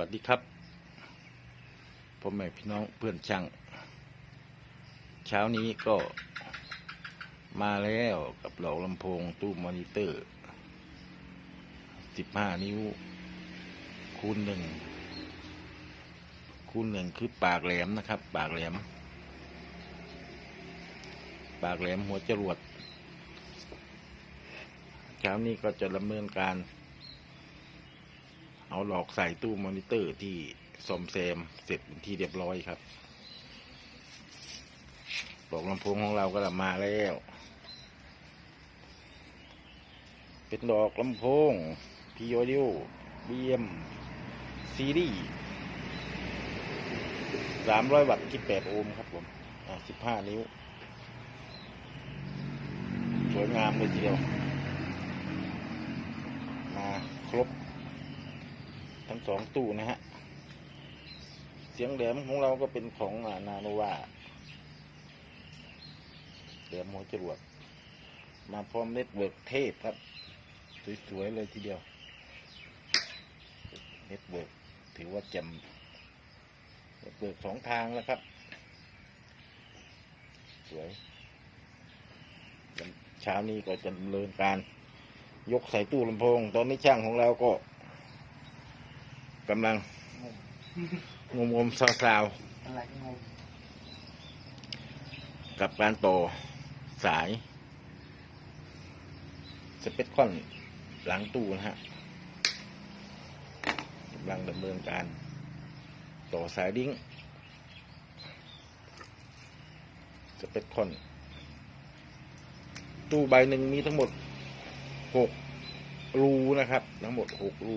วัสดีครับพ่อแม่พี่น้องเพื่อนช่าง เช้านี้ก็มาแล้วกับหลอกลำโพงตู้มอนิเตอร์ 15 นิ้ว คูณหนึ่งคูณหนึ่งคือปากแหลมนะครับ ปากแหลม ปากแหลมหัวจรวด เช้านี้ก็จะดำเนินการ เอาหลอกใส่ตู้มอนิเตอร์ที่ซ่อมแซมเสร็จเป็นที่เรียบร้อยครับหลอกลำโพงของเราก็มาแล้ว เป็นดอกลำโพงพีโอดิโอบีเอ็มซีรีส์สามร้อยวัตต์ที่แปดโอห์มครับผม อ่าสิบห้านิ้ว สวยงามเลยทีเดียว มาครบ ทั้งสองตู้นะฮะ เสียงแหลมของเราก็เป็นของนาโนวาแหลมหัวจรวด มาพร้อมเน็ตเวิร์กเทพครับ สวยๆเลยทีเดียว เน็ตเวิร์กถือว่าแจ่มเน็ตเวิร์กสองทางแล้วครับ สวยเช้านี้ก็จะเนินการ ยกใส่ตู้ลำโพง ตอนนี้ช่างของเราก็ กำลังงมงมๆซาวอะไรก็งงๆกับการต่อสาย สเปซคอนหลังตู้นะฮะกำลังดำเนินการ ต่อสายดิ้งสเปซคอน ตู้ใบหนึ่งมีทั้งหมดหกรูนะครับ ทั้งหมดหกรู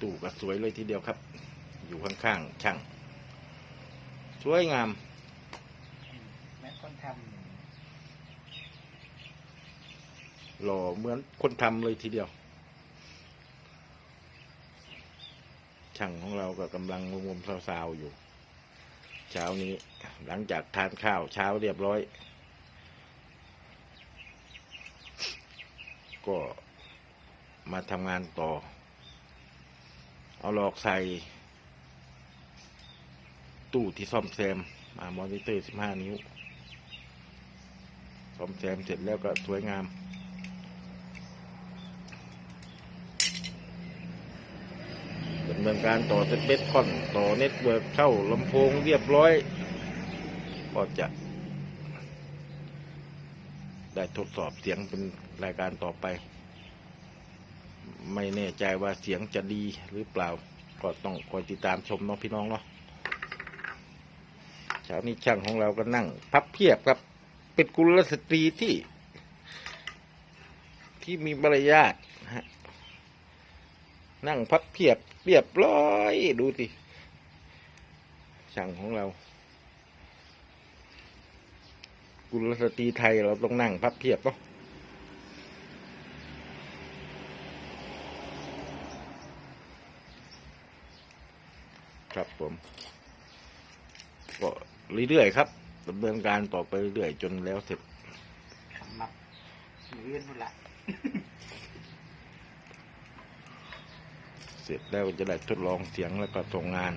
ตู้ก็สวยเลยทีเดียวครับ อยู่ข้างๆช่าง สวยงาม แม้คนทหล่อเหมือนคนทำเลยทีเดียว ช่างของเราก็กำลังงมๆซาวๆอยู่ เช้านี้หลังจากทานข้าวเช้าเรียบร้อย ก็มาทำงานต่อ เอาหลอกใส่ ตู้ที่ซ่อมแซมมามอนิเตอร์15นิ้ว ซ่อมแซมเสร็จแล้วก็สวยงามดำเนินการต่อเซ็ตเบสคอน ต่อเน็ตเวิร์กเข้าลำโพงเรียบร้อย ก็จะได้ทดสอบเสียงเป็นรายการต่อไป ไม่แน่ใจว่าเสียงจะดีหรือเปล่า ก็ต้องคอยติดตามชมเนาะพี่น้องเนาะเช้านี้ช่างของเราก็นั่ง พับเพียบครับ เป็นกุลสตรีที่ ที่มีมารยาทนะฮะนั่งพับเพียบเรียบร้อยดูสิช่างของเรา กุลสตรีไทยเราต้องนั่งพับเพียบเนาะครับผม ก็เรื่อยๆครับดำเนินการต่อไปเรื่อยๆจนแล้วเสร็จำสำหรับหรือเรียนหมดละเสร็จแล้วจะได้ทดลองเสียงแล้วก็ส่งงาน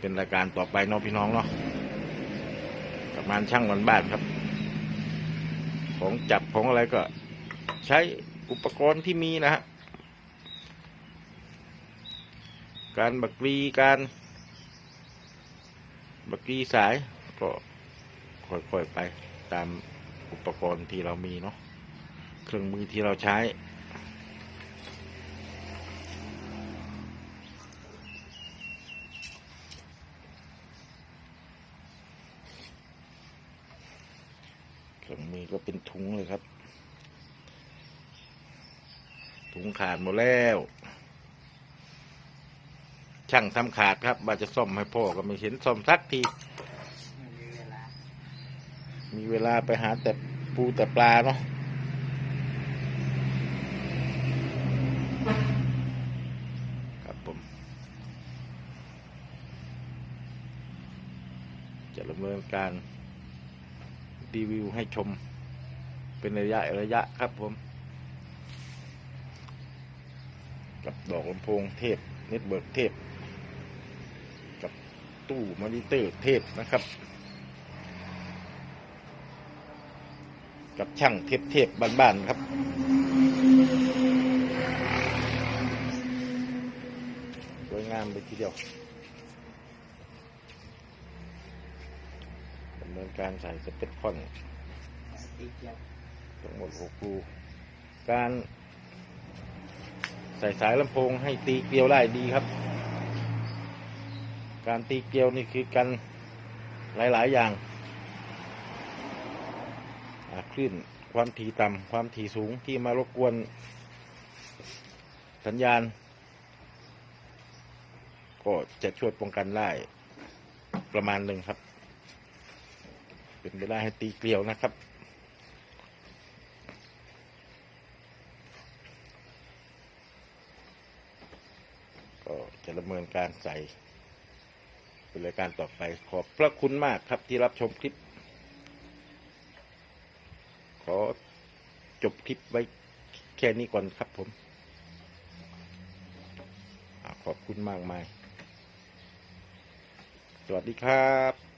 เป็นรายการต่อไปเน้องพี่น้องเนาะกับงานช่างวันบ้านครับ ของจับของอะไรก็ใช้อุปกรณ์ที่มีนะฮะการบักรีการ บักรีสายก็ค่อยๆไปตามอุปกรณ์ที่เรามีเนาะเครื่องมือที่เราใช้เครื่องมือก็เป็นถุงเลยครับ ถุงขาดหมดแล้ว ช่างทำขาดครับว่าจะซ่อมให้พ่อก็ไม่เห็นซ่อมสักที มีเวลาไปหาแต่ปูแต่ปลาเนาะครับผมจะดำเนินการรีวิวให้ชม เป็นระยะระยะครับผม กับดอกลำโพงเทพเน็ตเบิร์กเทพ ตู้มอนิเตอร์เทพนะครับ กับช่างเทพเทพบ้านๆครับ สวยงามเลยทีเดียวดำเนินการใส่สเปคคอนทั้งหมดหกรูการใส่สายลำโพงให้ตีเกลียวได้ดีครับ การตีเกลียวนี่คือกันหลาย ๆ อย่างคลื่นความถี่ต่ำความถี่สูงที่มารบกวน สัญญาณ ก็จะช่วยป้องกันได้ประมาณหนึ่งครับ เป็นไปได้ให้ตีเกลียวนะครับ ก็จะดำเนินการใส่ เป็นรายการต่อไปขอบพระคุณมากครับที่รับชมคลิป ขอจบคลิปไว้แค่นี้ก่อนครับผมขอบคุณมากมาย สวัสดีครับ